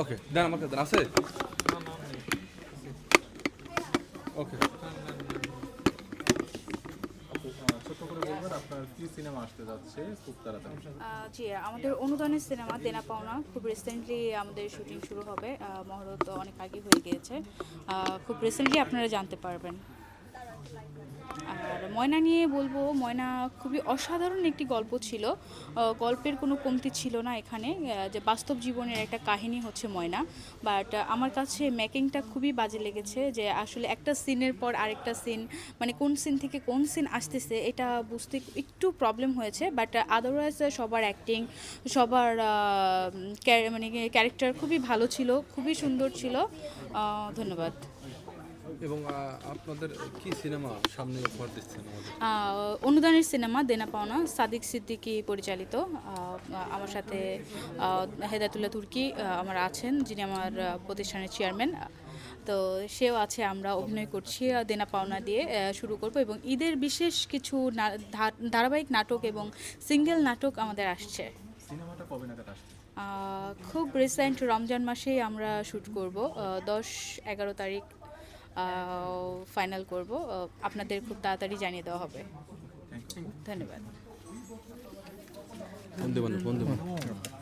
ওকে দেন আছে? ওকে আমাদের অনুদানের সিনেমা দেনা পাওনা খুব রিসেন্টলি আমাদের শুটিং শুরু হবে। মহরত অনেক আগে হয়ে গিয়েছে। খুব রিসেন্টলি আপনারা জানতে পারবেন। আর ময়না নিয়ে বলব, ময়না খুবই অসাধারণ একটি গল্প ছিল। গল্পের কোনো কমতি ছিল না এখানে। যে বাস্তব জীবনের একটা কাহিনী হচ্ছে ময়না। বাট আমার কাছে মেকিংটা খুবই বাজে লেগেছে যে আসলে একটা সিনের পর আরেকটা সিন মানে কোন সিন থেকে কোন সিন আসতেছে এটা বুঝতে একটু প্রবলেম হয়েছে। বাট আদারওয়াইজ সবার অ্যাক্টিং সবার মানে ক্যারেক্টার খুবই ভালো ছিল, খুবই সুন্দর ছিল। ধন্যবাদ। এবং আপনাদের কি সিনেমা সামনে উপহার দিচ্ছেন আমাদের? অনুদানের সিনেমা দেনা পাওনা সাদিক সিদ্দিকী পরিচালিত। আমার সাথে হেদায়তুল্লাহ তুর্কি আমার আছেন যিনি আমার প্রতিষ্ঠানের চেয়ারম্যান। তো সেও আছে আমরা অভিনয় করছি দেনা পাওনা দিয়ে শুরু করব এবং ঈদের বিশেষ কিছু না- ধারাবাহিক নাটক এবং সিঙ্গেল নাটক আমাদের আসছে। সিনেমাটা কবে নাগাদ আসছে? খুব রিসেন্ট রমজান মাসেই আমরা শ্যুট করব দশ এগারো তারিখ ফাইনাল করব। আপনাদের খুব তাড়াতাড়ি জানিয়ে দেওয়া হবে। ধন্যবাদ। ইউ ধন্যবাদ